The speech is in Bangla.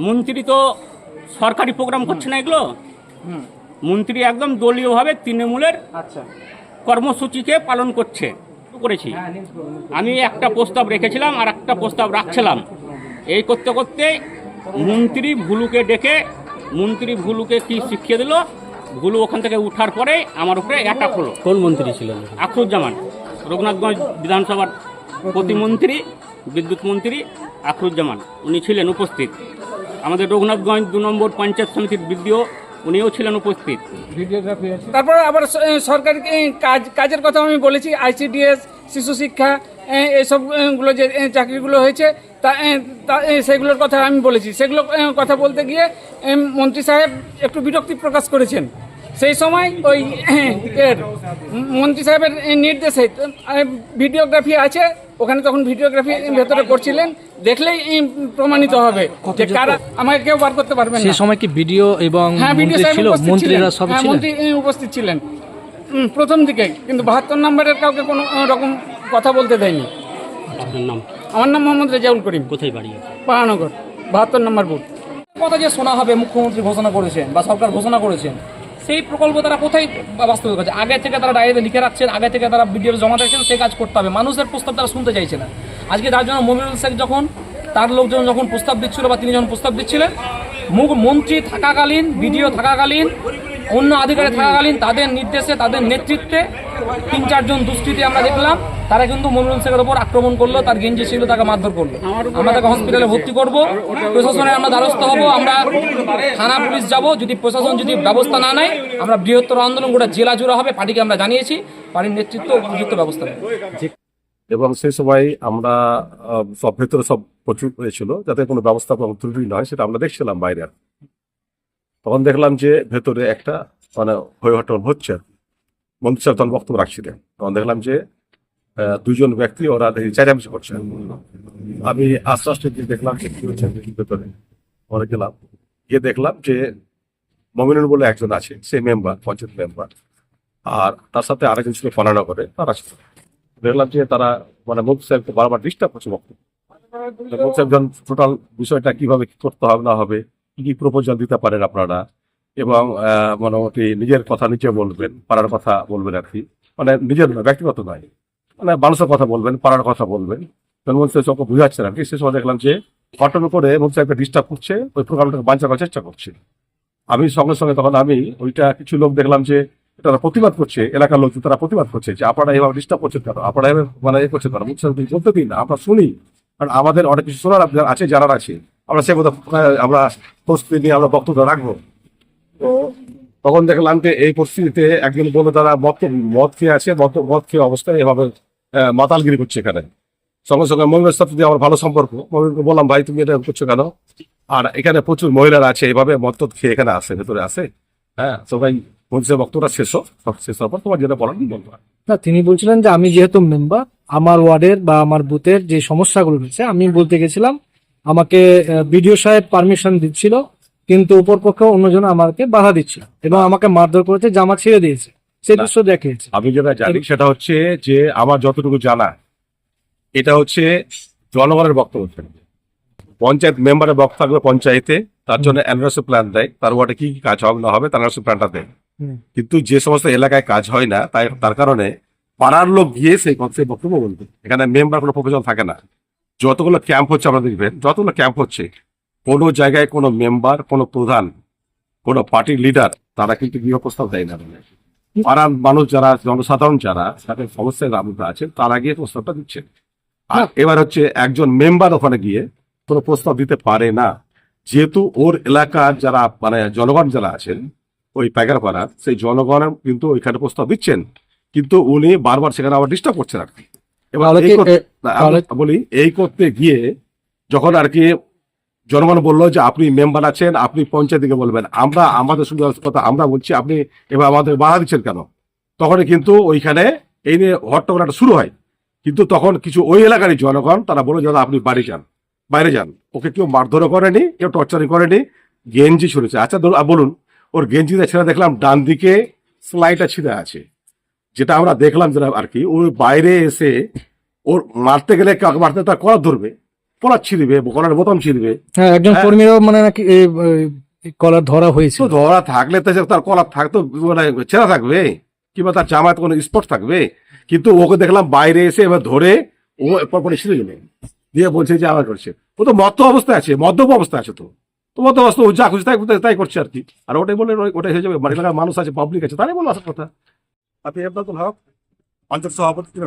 মন্ত্রী তো সরকারি প্রোগ্রাম করছে না এগুলো? মন্ত্রী একদম দলীয়ভাবে তৃণমূলের আচ্ছা। কর্মসূচিকে পালন করছে। করেছি। আমি একটা প্রস্তাব রেখেছিলাম আর একটা প্রস্তাব রাখছিলাম। এই করতে করতে মন্ত্রী ভুলুকে ডেকে মন্ত্রী ভুলুকে কি শিখিয়ে দিল? ভুলু ওখান থেকে উঠার পরে আমার উপরে অ্যাটাক হলো। কোন মন্ত্রী ছিলেন? আখরুজ্জামান রঘুনাথগঞ্জ বিধানসভার প্রতিমন্ত্রী বিদ্যুৎ মন্ত্রী আখরুজ্জামান। উনি ছিলেন উপস্থিত। আমাদের রঘুনাথগঞ্জ দু নম্বর পঞ্চায়েত সমিতির বিডিও, উনিও ছিলেন উপস্থিত। তারপর আবার সরকারি কাজ, কাজের কথা আমি বলেছি, আইসিডিএস, শিশু শিক্ষা এইসবগুলো যে চাকরিগুলো হয়েছে, তা- সেগুলোর কথা আমি বলেছি। সেগুলো কথা বলতে গিয়ে মন্ত্রী সাহেব একটু বিরক্তি প্রকাশ করেছেন। সেই সময় ওই এর মন্ত্রী সাহেবের নির্দেশে ভিডিওগ্রাফি আছে ওখানে তখন ভিডিওগ্রাফি ভেতরে করছিলেন দেখলেই প্রমাণিত হবে যে কারা আমাকে কেউ বার করতে পারবেন সেই না সময় কি ভিডিও এবং হ্যাঁ ভিডিও ছিল? মন্ত্রীরা ছিলেন। সব হ্যাঁ, মন্ত্রী উপস্থিত ছিলেন। প্রথম দিকে কিন্তু বাহাত্তর নম্বরের কাউকে কোনো রকম কথা বলতে দেয়নি। আপনার নাম? আমার নাম মোহাম্মদ রেজাউল করিম। কোথায় বাড়ি পাহানগর বাহাত্তর নম্বর বুথ। কথা যে শোনা হবে মুখ্যমন্ত্রী ঘোষণা করেছেন বা সরকার ঘোষণা করেছেন? সেই প্রকল্প তারা কোথায় বাস্তবায়িত করছে? আগে থেকে তারা ডায়েরিতে লিখে রাখছেন, আগে থেকে তারা ভিডিও জমা রাখছেন সেই কাজ করতে হবে। মানুষের প্রস্তাব তারা শুনতে চাইছে না। আজকে তার জন্য মমিনুল শেখ যখন, তার লোকজন যখন প্রস্তাব দিচ্ছিল বা তিনি যখন প্রস্তাব দিচ্ছিলেন মন্ত্রী থাকাকালীন, বিডিও থাকাকালীন, অন্য আধিকারিক থাকাকালীন, তাদের নির্দেশে, তাদের নেতৃত্বে তিন চারজন দুষ্কৃতী আমরা দেখলাম। তারা কিন্তু মনিরুল শেখের ওপর আক্রমণ করল তার গেঞ্জি ছিল তাকে মারধর করল। আমরা তাকে হসপিটালে ভর্তি করব। প্রশাসনের আমরা দ্বারস্থ হব আমরা থানা পুলিশ যাব যদি প্রশাসন যদি ব্যবস্থা না নেয় আমরা বৃহত্তর আন্দোলন গোটা জেলা জুড়ে হবে পার্টিকে আমরা জানিয়েছি পার্টির নেতৃত্ব উপযুক্ত ব্যবস্থা নেবে। এবং সেই সময় আমরা সব ভেতরে সব প্রচুর হয়েছিল যাতে কোনো ব্যবস্থা কোনো ত্রুটি নয় সেটা আমরা দেখছিলাম বাইরে। আর তখন দেখলাম যে ভেতরে একটা মানে হয়ে হটন হচ্ছে মন্ত্রী সাহেব তখন বক্তব্য রাখছিলেন। তখন দেখলাম যে দুজন ব্যক্তি ওরা দেখি চেঁচামেচি করছে। আমি আস্তে আস্তে গিয়ে দেখলাম যে কি হচ্ছে ভেতরে পরে গেলাম। গিয়ে দেখলাম যে মমিনুল বলে একজন আছে, সে মেম্বার পঞ্চায়েত মেম্বার আর তার সাথে আরেকজন ছিল ফনানগরে তারা ছিল দেখলাম যে তারা মানে মুখ সাহেবকে বারবার ডিস্টার্ব করছে বক্তব্য মুখ টোটাল বিষয়টা কীভাবে করতে হবে, না হবে, কি কি প্রপোজাল দিতে পারেন আপনারা? এবং মোটামুটি নিজের কথা নিচে বলবেন, পাড়ার কথা বলবেন আর কি। মানে নিজের ব্যক্তিগত নয়। মানে মানুষের কথা বলবেন পাড়ার কথা বলবেন। সাহেব সবকে বুঝাচ্ছেন কি সে সময় দেখলাম যে ঘটনা করে মুখ সাহেবকে ডিস্টার্ব করছে ওই প্রোগ্রামটাকে বাঞ্চা চেষ্টা করছে। আমি সঙ্গে সঙ্গে তখন আমি ওইটা কিছু লোক দেখলাম যে তারা প্রতিবাদ করছে এলাকার লোক তারা প্রতিবাদ করছে যে আপনারা এভাবে ডিস্টার্ব করছেন কেন? আপনারা এভাবে মানে এ করছেন কেন? সাহেব বলতে দিন না, আমরা শুনি। কারণ আমাদের অনেক কিছু শোনার আছে জানার আছে। আমরা সে কথা আমরা প্রস্তুতি নিয়ে আমরা বক্তব্য রাখব। তখন দেখলাম যে এই পরিস্থিতিতে একজন বলে তারা মদ মদ খেয়ে আছে মদ মদ খেয়ে অবস্থায় এভাবে মাতালগিরি করছে এখানে। সঙ্গে সঙ্গে মহিলার সাথে যদি আমার ভালো সম্পর্ক। মহিলাকে বললাম, ভাই, তুমি এটা করছ কেন? আর এখানে প্রচুর মহিলারা আছে মদ টদ খেয়ে এখানে আসে, ভেতরে আসে। হ্যাঁ সবাই বলছে, বক্তব্যটা শেষ হোক শেষ হওয়ার পর তোমার যেটা বলার বলব। না, তিনি বলছিলেন যে, আমি যেহেতু মেম্বার, আমার ওয়ার্ডের বা আমার বুথের যে সমস্যাগুলো রয়েছে, আমি বলতে গেছিলাম, আমাকে বিডিও সাহেব পারমিশন দিচ্ছিল, কিন্তু উপর পক্ষে অন্যজন আমাকে বাধা দিচ্ছিল এবং আমাকে মারধর করেছে জামা ছেড়ে দিয়েছে। সেই। দৃশ্য দেখিয়েছে আমি যেটা জানি সেটা হচ্ছে যে আমার যতটুকু জানা এটা হচ্ছে জনগণের বক্তব্য থাকবে পঞ্চায়েত মেম্বারের বক্তব্য থাকবে পঞ্চায়েতে তার জন্য অ্যানালিসিস প্ল্যান দেয় তার ওয়ার্ডে কি কি কাজ হবে না হবে তার অ্যানালিসিস প্ল্যানটা দেয়। কিন্তু যে সমস্ত এলাকায় কাজ হয় না তাই তার কারণে পাড়ার লোক গিয়ে সেই সেই বক্তব্য বলবে। এখানে মেম্বার কোনো প্রফেশন থাকে না। যতগুলো ক্যাম্প হচ্ছে আপনারা দেখবেন যতগুলো ক্যাম্প হচ্ছে কোনো জায়গায় কোনো মেম্বার কোনো প্রধান কোনো পার্টির লিডার তারা কিন্তু গৃহ প্রস্তাব দেয় না। পাড়ার মানুষ যারা জনসাধারণ যারা তাদের সমস্যায় আবদ্ধ আছে তারা গিয়ে প্রস্তাবটা দিচ্ছেন। আর এবার হচ্ছে একজন মেম্বার ওখানে গিয়ে কোনো প্রস্তাব দিতে পারে না। যেহেতু ওর এলাকার যারা মানে জনগণ যারা আছেন ওই পাইকারপাড়ার সেই জনগণ কিন্তু ওইখানে প্রস্তাব দিচ্ছেন। কিন্তু উনি বারবার সেখানে আবার ডিস্টার্ব করছেন আর কি। এবার বলি এই করতে গিয়ে যখন আর কি জনগণ বলল যে আপনি মেম্বার আছেন, আপনি পঞ্চায়েতকে বলবেন। আমরা, আমাদের শুধু কথা, আমরা বলছি আপনি এবার আমাদের বাধা দিচ্ছেন কেন? তখনই কিন্তু ওইখানে এই নিয়ে হট্টগোলটা শুরু হয়। কিন্তু তখন কিছু ওই এলাকারই জনগণ, তারা বলে দাদা, আপনি বাড়ি যান, বাইরে যান। ওকে কেউ মারধরও করেনি, কেউ টর্চারিং করেনি, গেঞ্জি ছুড়েছে। আচ্ছা ধরুন বলুন, ওর গেঞ্জিটা ছেড়ে দেখলাম, ডান দিকে স্লাইটা ছিঁড়ে আছে। যেটা আমরা দেখলাম যেটা আর কি, ওর বাইরে এসে ওর মারতে গেলে কাউকে মারতে তার করার ধরবে। কলার ছিঁড়বে কলার বোতাম ছিঁড়বে। হ্যাঁ একজন হ্যাঁ। কর্মীরাও মানে নাকি কলার ধরা হয়েছে। ধরা থাকলে তার কলার থাকতো মানে ছেঁড়া থাকবে কিংবা তার জামায় কোনো স্পট থাকবে। কিন্তু ওকে দেখলাম বাইরে এসে এবার ধরে ও পরে ছিঁড়ে গেলে। দিয়ে বলছে যে আমার করছে। ও তো মদ্য অবস্থায় আছে মদ্যপ অবস্থায় আছে তো। তো মদ্য অবস্থা ও যা খুশি তাই তাই করছে আর কি। আর ওটাই বলে ওটাই হয়ে যাবে। মানে এলাকার মানুষ আছে পাবলিক আছে তারাই বলব আসার কথা। আপনি আব্দুল হক অঞ্চল সভাপতি